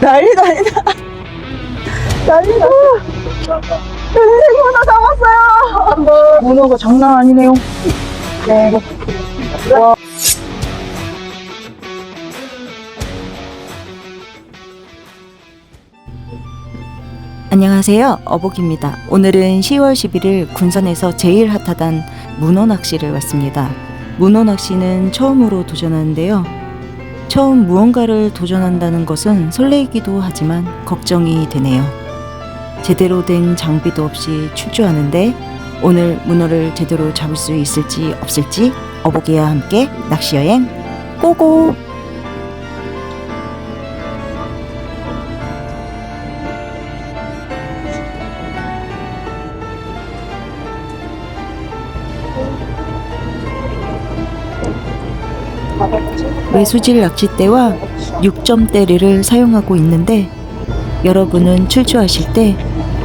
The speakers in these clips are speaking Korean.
난리 난리다. 난리다. 선생님 문어 잡았어요. 문어가 장난 아니네요. 네. 와. 안녕하세요. 어복입니다. 오늘은 10월 11일 군산에서 제일 핫하단 문어 낚시를 왔습니다. 문어 낚시는 처음으로 도전하는데요. 처음 무언가를 도전한다는 것은 설레이기도 하지만 걱정이 되네요. 제대로 된 장비도 없이 출조하는데 오늘 문어를 제대로 잡을 수 있을지 없을지 어복이와 함께 낚시 여행 고고! 외수질 낚싯대와 6점대리를 사용하고 있는데 여러분은 출조하실 때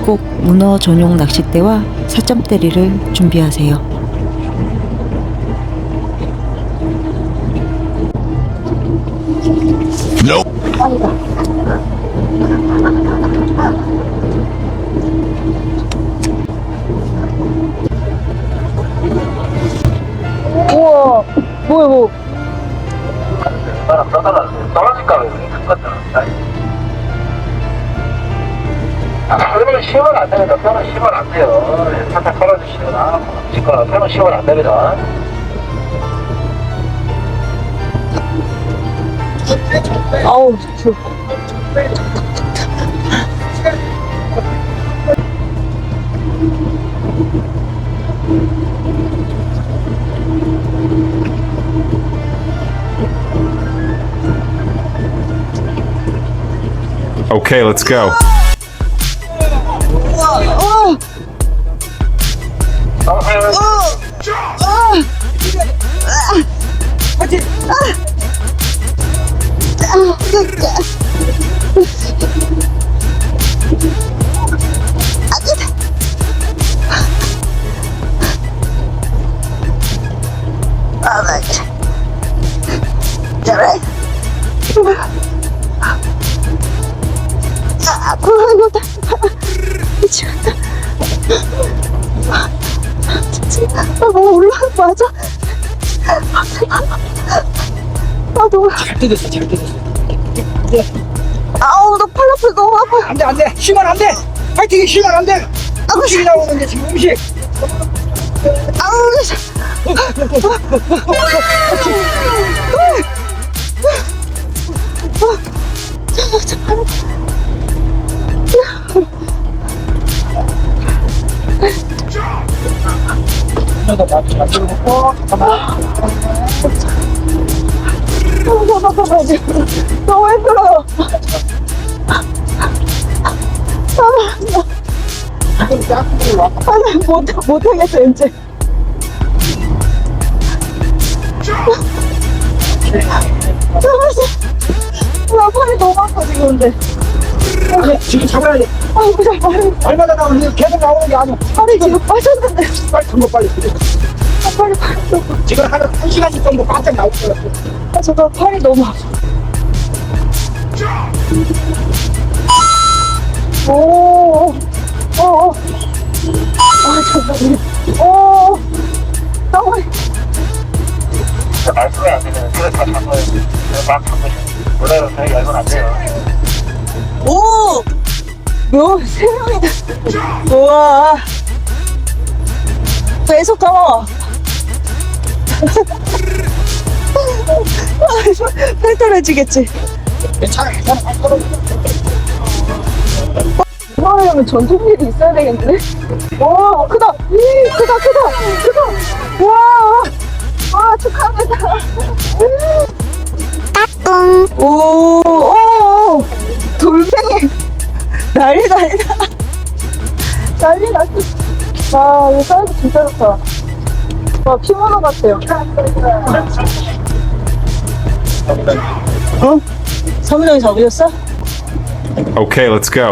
꼭 문어 전용 낚싯대와 4점대리를 준비하세요. 우 됩니다. 편은 시험은 안 돼요. 네, 살짝 털어주시거나, 지거나 편은 시험은 안 됩니다. 아우 저. Okay, let's go. 진짜, 아, 뭐 올라가 맞아. 아, 너무. 잘 뜯었어, 잘 뜯었어. 아우, 나 팔라팔 너무 아파. 안 돼, 안 돼. 쉬면 안 돼. 파이팅이 쉬면 안 돼. 음식이 나오는데 지금 음식. 아우, 나 너도 나도 잘 들어놓고, 잠깐만. 너무 힘들어요. 아, 나 못, 못하겠어, 이제. 나 팔이 너무 아파, 지금, 근데. 지금 잡아야 돼. 아이고, 저 팔이, 얼마나 나오는지 계속 나오는 게 아니야. 팔이 지금 빠졌는데. 빨리 큰거 빨리. 아, 팔이 너무. 지금 한, 한 시간씩 정도 바짝 나올 거야. 아, 저도 팔이 너무 아파. 오, 오, 오. 아, 정말. 오, 너무. 말씀이 안 되면 그래 다 잡아요. 막 잡으시면. 원래는 저희가 이건 안 돼요. 오! 뭐, 세 명이다. 우와. 계속 감아. 팔 떨어지겠지. 괜찮아, 괜찮아. 떨어져. 이거하려면 전통일이 있어야 되겠는데? 와, 크다! 이, 크다, 크다! 크다! 와! 와, 축하합니다! 따뚱! 오, 오! 돌멩이! 난리 난리다! 난리 났어! 와, 이거 사이즈 진짜 좋다. 와, 피모노 같아요. 어? 사무장이 잡으셨어? Okay, let's go.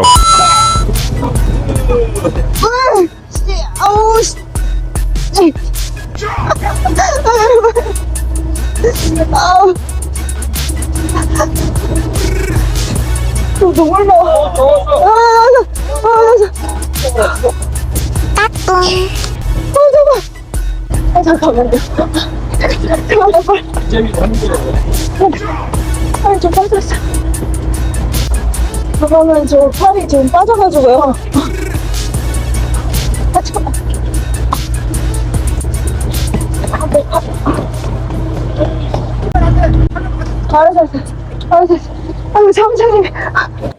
으이, 씨, 아우, 씨. 아우. 저 눈물 나. 아, 아, 아, 아, 아, 잠깐만요. 팔이 좀 빠졌어. 그러면 저 팔이 지금 빠져가지고요. 아, 잠깐만. 아, 내 팔. 알았어, 알았어. 알았어, 알았어. 아유, 사무장님.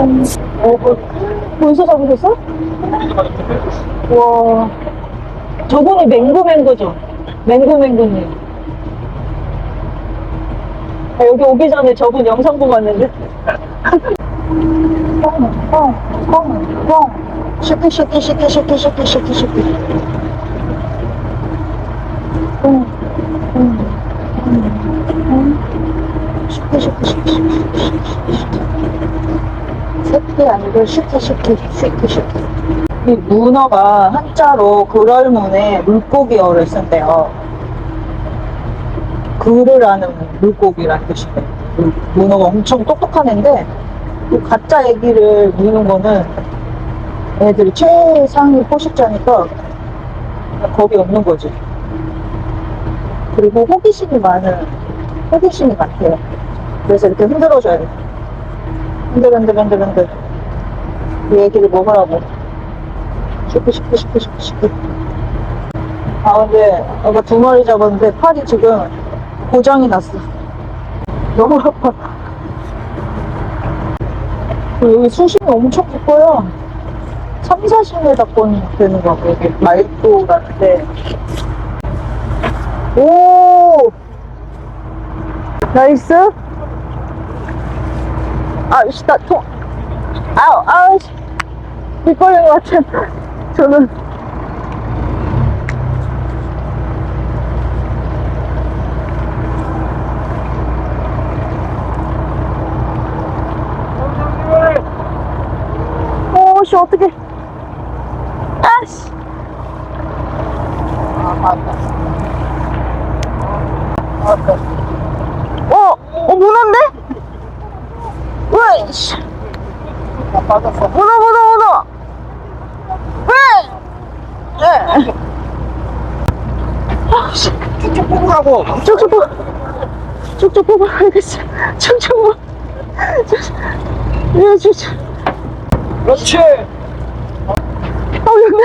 어, 뭐, 벌써 잡으셨어? 와. 저분이 맹구맹구죠? 맹구맹구님. 아, 여기 오기 전에 저분 영상 보고 왔는데. 뻥, 뻥, 뻥, 뻥. 슈키, 슈키, 슈키, 슈키, 슈키, 슈키, 슈키. 뻥, 뻥, 뻥, 뻥. 슈키, 슈키, 슈키, 슈키, 슈키, 슈키. 새끼 아니고 슈키, 슈키, 슈키, 슈키. 이 문어가 한자로 그럴문에 물고기어를 쓴대요. 글을 하는 물고기란 뜻이래. 물- 문어가 엄청 똑똑한 애인데, 이 가짜 애기를 무는 거는 애들이 최상위 포식자니까 겁이 없는 거지. 그리고 호기심이 많은, 호기심이 많대요. 그래서 이렇게 흔들어줘야 돼. 흔들, 흔들, 흔들, 흔들. 이 애기를 먹으라고. 쉽게 쉽게 쉽게 쉽게 쉽게 아 근데 아까 두 마리 잡았는데 팔이 지금 고장이 났어. 너무 아파. 그리고 여기 수심이 엄청 깊어요. 3, 40m 권 되는 거 같고 여기 말도라는데. 오! 나이스 아씨 나 통 아우 아우 씨 빗걸린 것 같아. 저는. 오, 씨, 어떡해. 아씨. 어, 어, 문어인 데? 왜, 씨. 문어, 문어, 문어! 왜? 네. 아, 씨. 쭉쭉 뽑으라고. 쭉쭉 뽑아. 쭉쭉 뽑아. 알겠어. 쭉쭉 뽑아. 예, 쭉쭉. 그렇지. 어, 여기.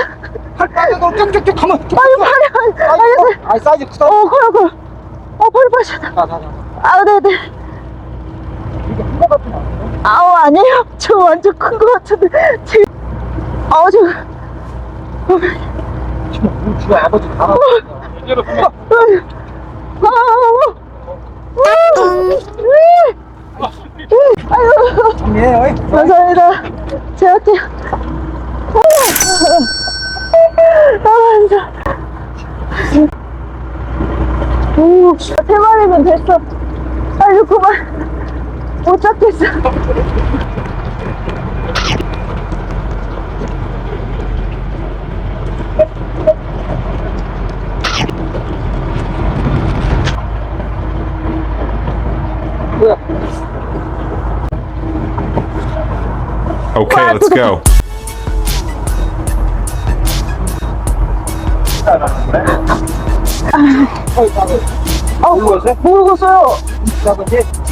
팔 빠져도 쭉쭉쭉 하면. 아유, 팔이, 팔이. 알겠어. 아, 사이즈 크다. 어, 그래, 그래. 어, 팔이 빠졌다. 자, 자, 자. 아, 네 네. 아우, 아니에요. 저 완전 큰 거 같은데. 제... 아우, 저. 어, 지금 주가 아버지 다. 아유. 감사합니다. 제가 할게요. 아, 진짜. 오, 세 마리면 됐어. 아유, 그만. 못 잡겠어. 뭐야? Okay, let's go. 아, 모르겠어요?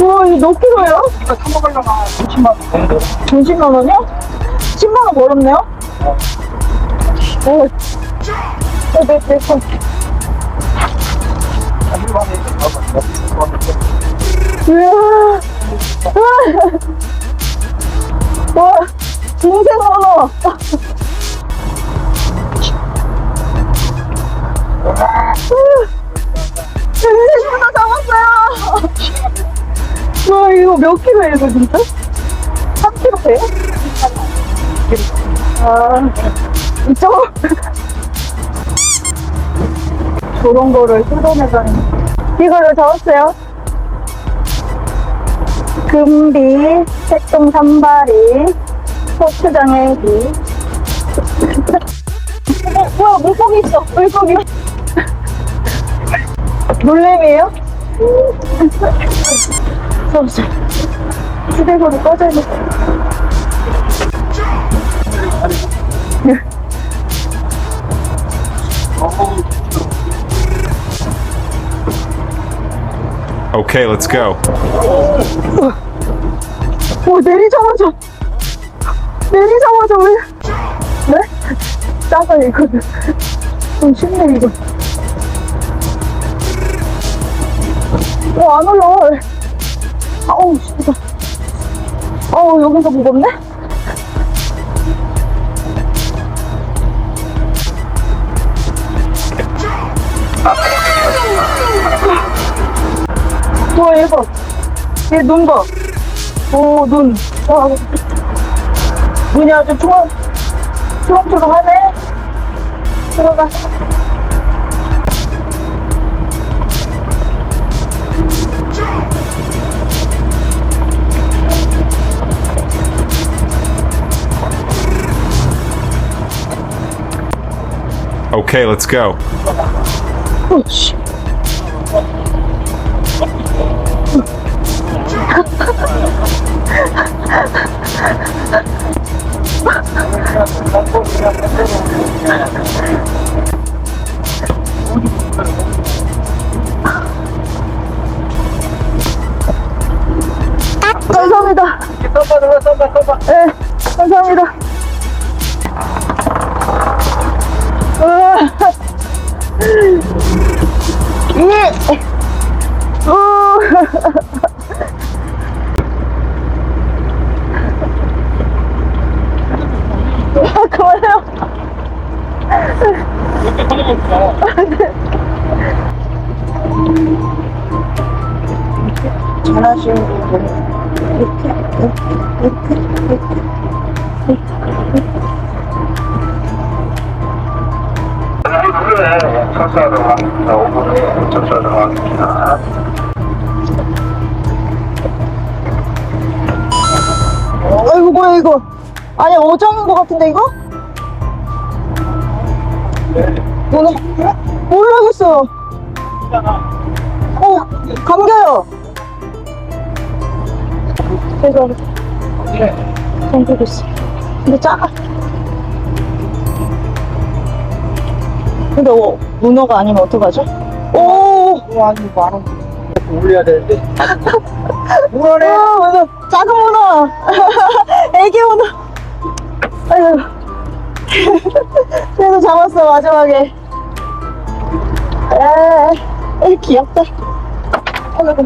와, 이거 몇 킬로야? 이거 사 먹으려면 30만 원 되는데. 20만 원이요? 10만 원 벌었네요? 오. 어, 네, 네, 손. 아, 일반에 이제 나와서 이야. 와. 와, 동생 언어. 인생 문어 잡았어요. 와, 이거 몇 킬로예요, 이거 진짜? 3킬로 돼요? 아, 이쪽? 저런 거를 뜯어내다니. 이걸로 잡았어요? 금비, 색동 산발이, 포트장애기. 어, 뭐야, 물고기 있어, 물고기. 놀래미에요? 무서웠어. 휴대폰이 꺼져 있는 Okay, let's go. 오, 내리자마자. 내리자마자 왜. 네? 싸가 이거는. 좀 쉽네, 이거. 어, 안 올라 와. 아우, 쉽다. 어우, 여기서 무겁네? 와, 얘 봐. 얘눈 봐. 오, 눈. 와, 눈이 아주 초롱, 초롱초롱하네. 들어가. Okay, let's go. 오, 씨. 감사합니다. 썸바 들어 썸바 썸바 네, 감사합니다. 철수하도록 하겠습니다 5분에 철수하도록 하겠습니다 아이고 뭐야 이거? 아니 어장인 것 같은데 이거? 오늘 모르겠어요. 어 감겨요. 그래서 감기고 있어. 근데 작 근데 어, 문어가 아니면 어떡하죠? 오! 아니 만원 올려야 되는데. 문어네. 아, 문어 작은 문어. 애기 문어. 아이고. 그래도 잡았어 마지막에. 에, 에 귀엽다. 아이고.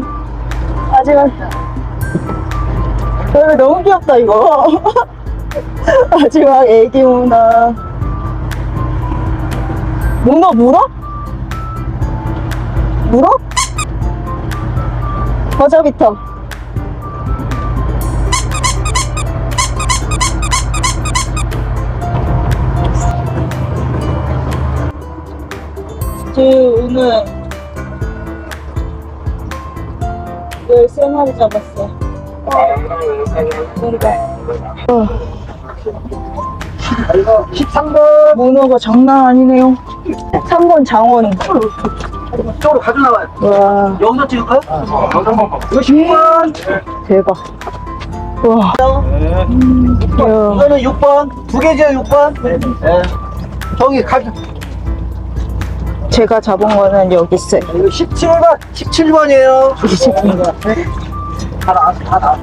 마지막. 너무 귀엽다 이거. 마지막 애기 문어 문어 물어? 물어? 버저비터 저 오늘 13마리 잡았어 그러니까 어, 13번 문어가 장난 아니네요 3번 장원. 쪽으로 가져나와요. 와. 여기서 찍을까요? 이거 10번 대박. 와. 이야. 이거는 6번. 두 개죠 6번? 네. 저기 가져 제가 잡은 거는 여기 있어요. 이거 17번 17번이에요. 20번. 다 나왔어 다 나왔어.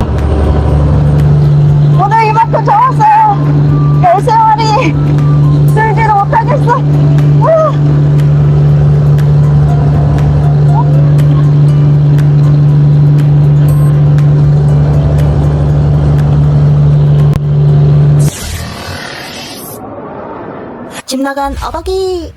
오늘 이만큼 잡았어요. 13마리 들지도 못하겠어 집 나간 어박이